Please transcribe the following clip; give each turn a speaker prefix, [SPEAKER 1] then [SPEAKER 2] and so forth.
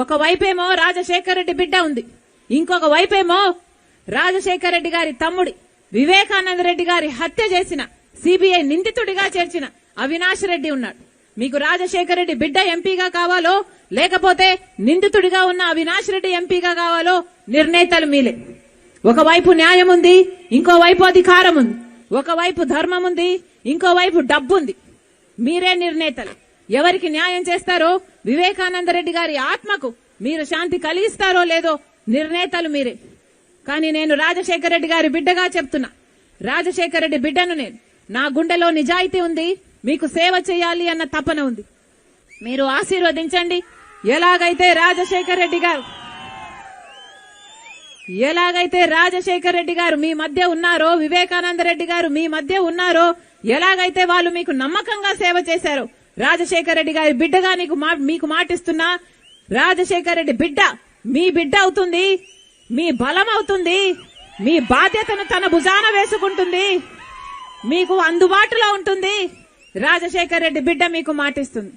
[SPEAKER 1] ఒక వైపేమో రాజశేఖర రెడ్డి బిడ్డ ఉంది. ఇంకొక వైపేమో రాజశేఖర రెడ్డి గారి తమ్ముడి వివేకానంద రెడ్డి గారి హత్య చేసిన సిబిఐ నిందితుడిగా చేర్చిన అవినాష్ రెడ్డి ఉన్నాడు. మీకు రాజశేఖర రెడ్డి బిడ్డ ఎంపీగా కావాలో లేకపోతే నిందితుడిగా ఉన్న అవినాష్ రెడ్డి ఎంపీగా కావాలో నిర్ణేతలు మీలే. ఒకవైపు న్యాయం ఉంది ఇంకోవైపు అధికారం ఉంది. ఒకవైపు ధర్మం ఉంది ఇంకోవైపు డబ్బు ఉంది. మీరే నిర్ణేతలు. ఎవరికి న్యాయం చేస్తారో వివేకానంద రెడ్డి గారి ఆత్మకు మీరు శాంతి కలిగిస్తారో లేదో నిర్ణేతలు మీరే. కానీ నేను రాజశేఖర రెడ్డి గారి బిడ్డగా చెప్తున్నా. రాజశేఖర రెడ్డి బిడ్డను నేను. నా గుండెలో నిజాయితీ ఉంది. మీకు సేవ చేయాలి అన్న తపన ఉంది. మీరు ఆశీర్వదించండి. ఎలాగైతే రాజశేఖర రెడ్డి గారు ఎలాగైతే రాజశేఖర రెడ్డి గారు మీ మధ్య ఉన్నారో వివేకానంద రెడ్డి గారు మీ మధ్య ఉన్నారో ఎలాగైతే వాళ్ళు మీకు నమ్మకంగా సేవ చేశారో రాజశేఖర రెడ్డి గారి బిడ్డగా నీకు మా- మీకు మాటిస్తున్నా రాజశేఖర రెడ్డి బిడ్డ మీ బిడ్డ అవుతుంది మీ బలం అవుతుంది మీ బాధ్యతను తన భుజాన వేసుకుంటుంది మీకు అందుబాటులో ఉంటుంది రాజశేఖర రెడ్డి బిడ్డ మీకు మాటిస్తుంది.